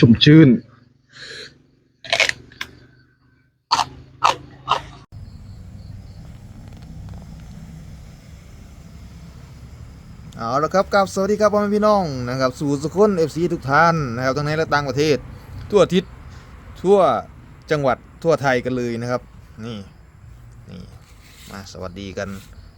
ชุ่มชื่น เอาละครับกับสวัสดีครับพ่อแม่พี่น้องนะครับสู่สุขุนเอฟซีทุกท่านนะครับทั้งในและต่างประเทศ ทั่วทิศทั่วจังหวัดทั่วไทยกันเลยนะครับ นี่นี่มาสวัสดีกัน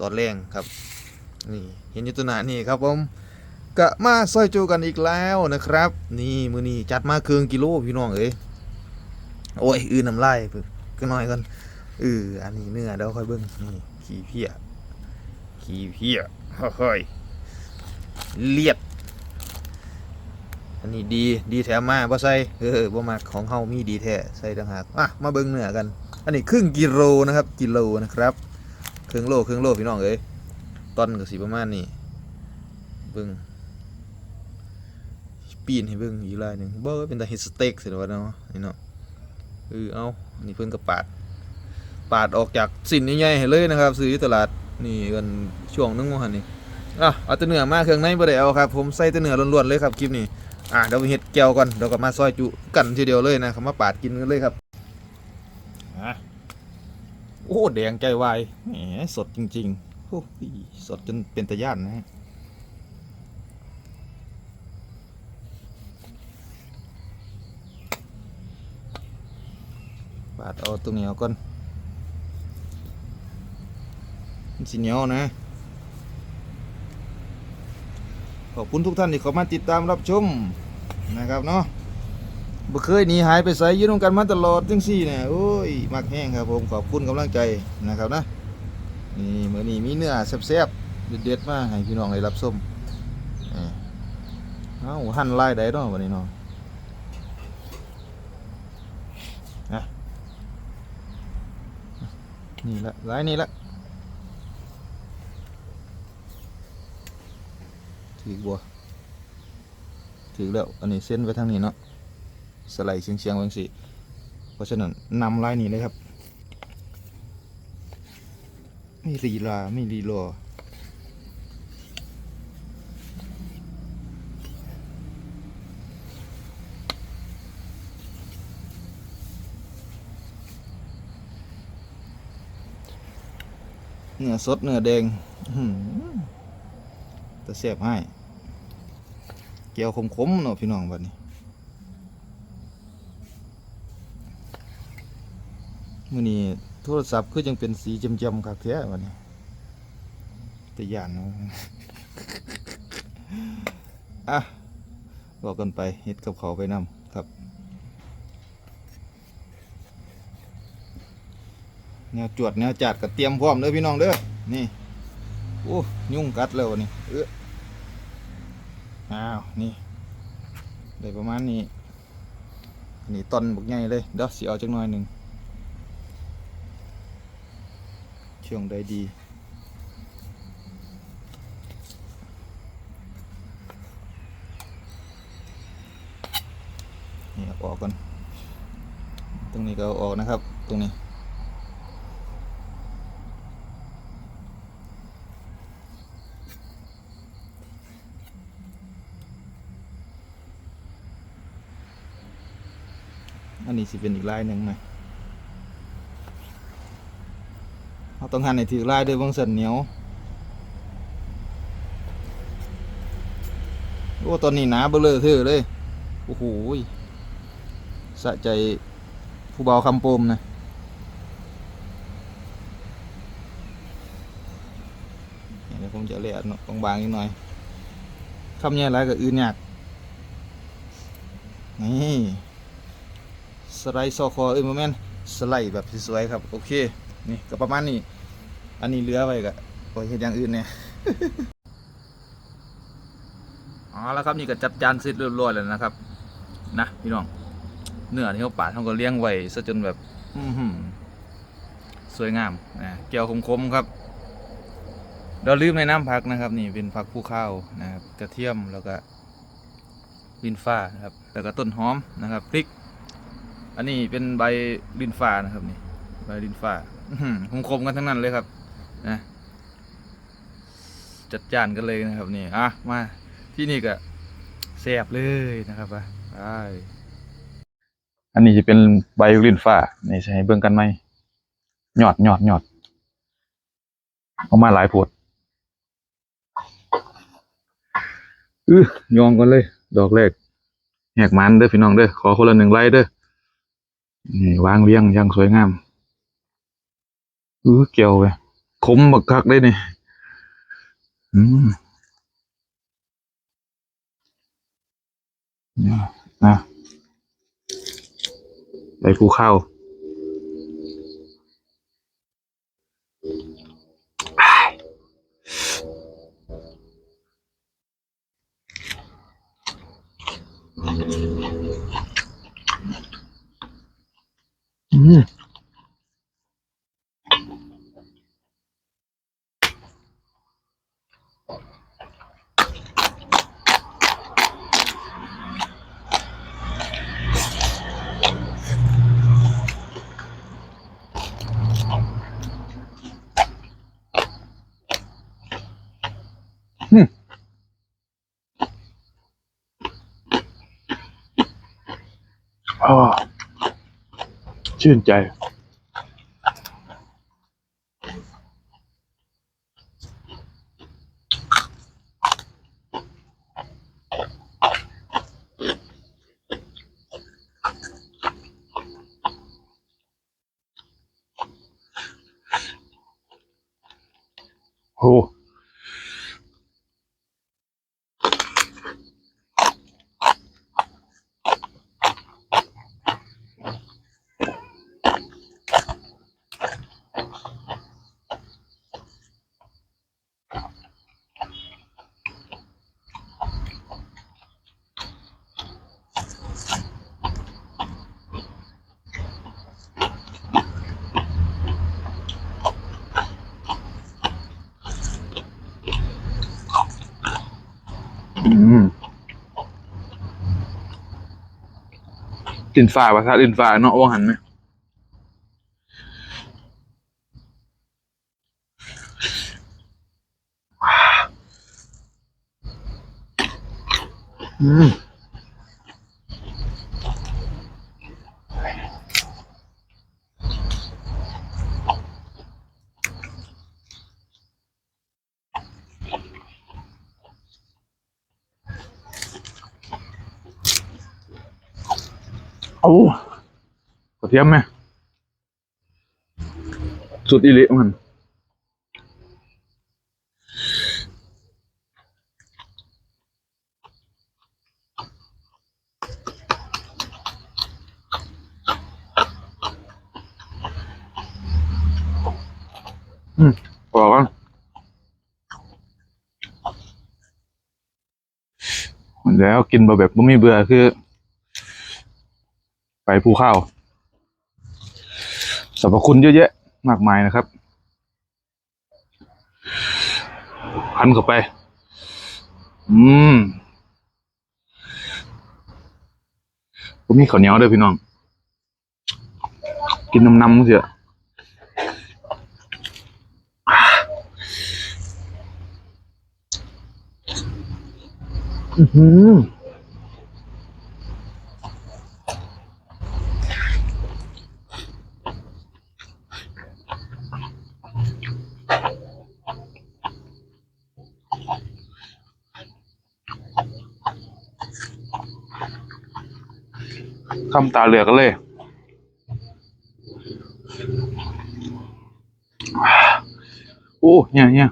ตอนแรงครับ นี่เห็นยุตวหนานี่ครับผม กะมาซอยจูกันอีกแล้วนะครับ นี่มือนี้จัดมาเคืองกิโลพี่น้องเอ้ยโอ้ยอื่นน้ำลายเพิ่นก็น้อยกันเอออันนี้เนื้อเดี๋ยวค่อยเบิ่งนี่ขี้เพี้ยขี้เพี้ยเฮ้ยเลียดอันนี้ดีดีแถมมาบ่ใส่เออบ่มาของเฮามีดีแท้ใส่ต่างหากอะมาเบิ่งเนื้อกัน อันนี้ครึ่งกิโลนะครับ กิโลนะครับครึ่งโลครึ่งโลพี่น้องเอ้ยตอนก็สิประมาณนี้เบิ่ง ปีนให้เบิ่งอีกลายหนึงบ่เป็นตาเฮ็ดสเต็กสิว่าเนาะนี่เนาะเออเอานนี้เพิ่นก็ปาด ปาดออกจากสินใหญ่ๆให้เลยนะครับ ซื้อที่ตลาดนี่กันช่วงนึงว่าหั่นนี่อะเอาแต่เนื้อมาเครื่องในบ่ได้เอาครับ ผมใส่แต่เนื้อล้วนๆเลยครับคลิปนี้อะเดี๋ยวไปเฮ็ดแก้วก่อนเดี๋ยวก็มาซอยจุกันทีเดียวเลยนะครับมาปาดกินกันเลยครับอะโอ้แดงใจวายแหมสดจริงๆโอ้ยสดจนเป็นตะย่านนะฮะาดเอาตัวเหนียวก่อนมันสิเหนียวนะ ขอบคุณทุกท่านที่เข้ามาติดตามรับชมนะครับเนาะบ่เคยหนีหายไปไสอยืนกันมาตลอดจังซี่เนี่ยโอ้ยมักแห้งครับผมขอบคุณกำลังใจนะครับนะนี่เมื้อนี้มีเนื้อแซ่บๆเด็ดๆมาให้พี่น้องได้รับชมเอ้าหั่นลายใดเนาะวันนี้เนาะอะ นี่ละลายนี่ละถือบัวถือแล้ว อันนี้เส้นไว้ทางนี้เนาะสไลด์เชียงๆไว้จังสิเพราะฉะนั้นนำลายนี้เลยครับ ไม่รีลา ไม่รีรอ เนื้อสดเนื้อแดงอื้อหือตะเสียบให้เกี่ยวคมๆเนาะพี่น้องบัดนี้มื้อนี้โทรศัพท์คือจังเป็นสีจำๆคักแท้บัดนี้แตะยานเนาะอะบอกกันไปเฮ็ดกับเขาไปนำครับ แนวจวดแนวจัดก็เตรียมพร้อมเด้อพี่น้องเด้อนี่โอ้ยุ่งกัดแล้ววันนี้เอออ้าวนี่ได้ประมาณนี้นนี้ตอนบุกใหญ่เลยเดี๋ยวสิเอาจักหน่อยหนึ่งช่วงใดดีนี่ออกก่อนตรงนี้ก็ออกนะครับ ตรงนี้ อันนี้สิเป็นอีกลายหนึ่งนะเราต้องหันให้ถือลายด้วยบางสันเหนียวโอ้ตอนนี้หนาเบลอเธอเลยโอ้โหสะใจผู้เบาคำโปมนะเดี๋ยวผมจะเละบางๆนิดหน่อยคำแย่ไรกับอื่นยากนี่ สไลด์ซอคอเอ้ยโมเมนสไลด์แบบสวยๆครับ โอเค นี่ก็ประมาณนี้ อันนี้เหลือไว้ก็ไว้เห็นอย่างอื่นเนี่ยอ๋อแล้วครับนี่ก็จัดจานเสร็จเรียบร้อยแล้วนะครับ นะพี่น้อง เนื้อที่เขาปาดเขาก็เลี้ยงไว้ซะจนแบบ อืสวยงามนะแก้วคมๆครับเราลืมในน้ำผักนะครับ นี่เป็นผักผู้ข้าวนะครับกระเทียมแล้วก็วินฟ้านะครับแล้วก็ต้นหอมนะครับพริก อันนี้เป็นใบลินฟ้านะครับนี่ใบลินฟ้าคมคมๆกันทั้งนั้นเลยครับนะจัดจานกันเลยนะครับนี่อะมาที่นี่ก็แซ่บเลยนะครับไปไปอันนี้จะเป็นใบลินฟ้านี่ใช้เบิ่งกันไหมหยอดหยอดหยอดออกมาหลายโพดอื้อยองกันเลย ดอกแรกแหกมันเด้อพี่น้องเด้อขอคนละหนึ่งไลค์เด้อ นี่วางเรียงอยังสวยงามอื้อเกี่ยวไปขมบักคักได้นี่อืมนี่นะใบภูข้าวอืม อ๋อ ชื่นใจ โอ้อืม ดินฟ้าภาษาดินฟ้าเนาะว่าหันไหมอืมเอากระเทียมไหมสุดอีเละมันอืมบอกว่าแล้วกินมาแบบไม่มีเบื่อคือ ไปภูข้าว รรพคุณเยอะแยะมากมายนะครับ พันเข้าไป อืมผมมีข้าวเหนียวด้วยพี่น้อง กินน้ำน้ำเสียอือ ทำตาเหลือกกันเลย โอ้เนี่ยเนี่ย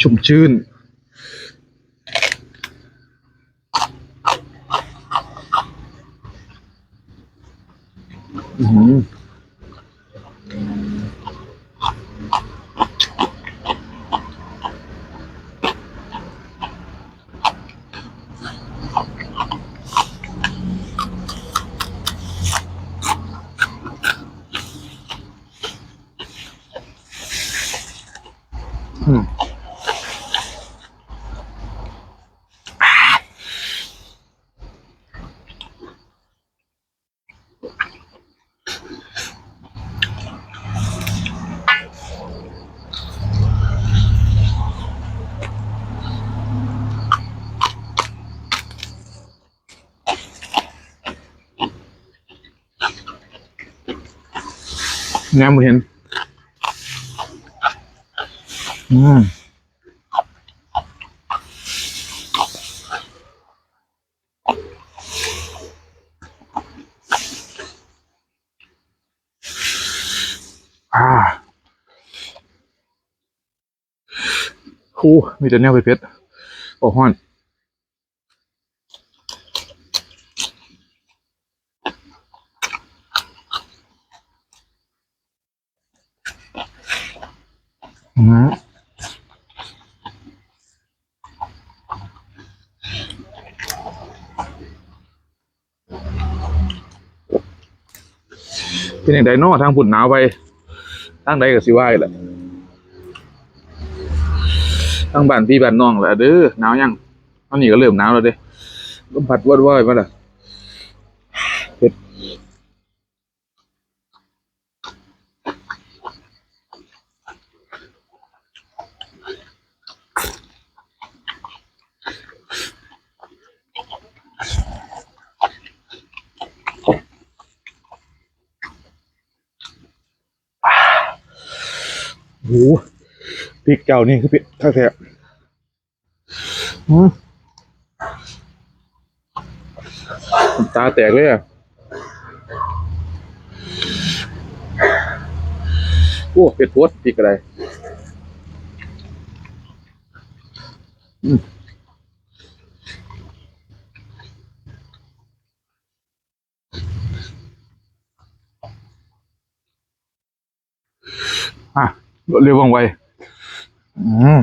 ชุ่มชื่น ง้มบ่เห็น อืมอ่าโอ้มีแต่แนวไปเพชรโอ้ฮ้อน อืม เป็นอย่างไดเนอทางฝุ่นหนาวไปทางใดก็สิว่าอีกแหละทางบ้านพี่บ้านน้องแหละเด้อหนาวยังตอนนี้ก็เริ่มหนาวแล้วเด้ลมพัดวอดว่ายมาละเผ็ด โอ้โหพริกเก่านี่คือพริกท่าแท้ตาแตกเลยอะ โอ้เป็ดพวดพริกอะไร อืมอะ รวดเร็วว่องไวอืม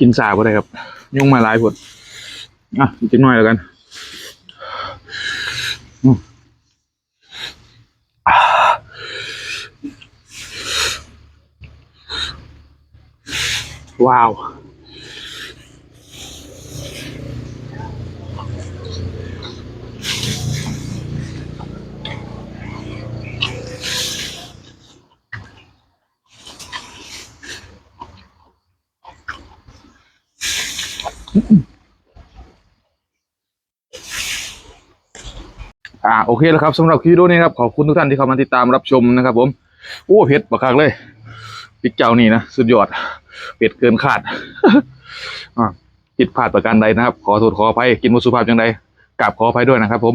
กินสาบ่ได้ครับ ยุ่งมาหลายผดอะอีกจักหน่อยแล้วกัน ว้ อ่าโอเคแล้วครับสำหรับคลิปวิดีโอนี้ครับขอบคุณทุกท่านที่เข้ามาติดตามรับชมนะครับ ผมโอ้เผ็ดบักคักเลยปิกเจ้านี่นะสุดยอดเผ็ดเกินคาดอ่าผิดพลาดประการใดนะครับ ขอโทษขออภัยกินมุสุภาพจังใดกราบขออภัยด้วยนะครับ ผม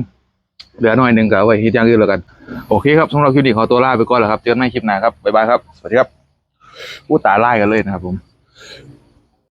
เหลือหน่อยหนึ่งก็เอาไว้คิดอย่างอื่นแล้วกัน โอเคครับสำหรับคลิปนี้ขอตัวลาไปก่อนแล้วครับเจอกันในคลิปหน้าครับบ๊ายบายครับสวัสดีครับอู้ตาไล่กันเลยนะครับผม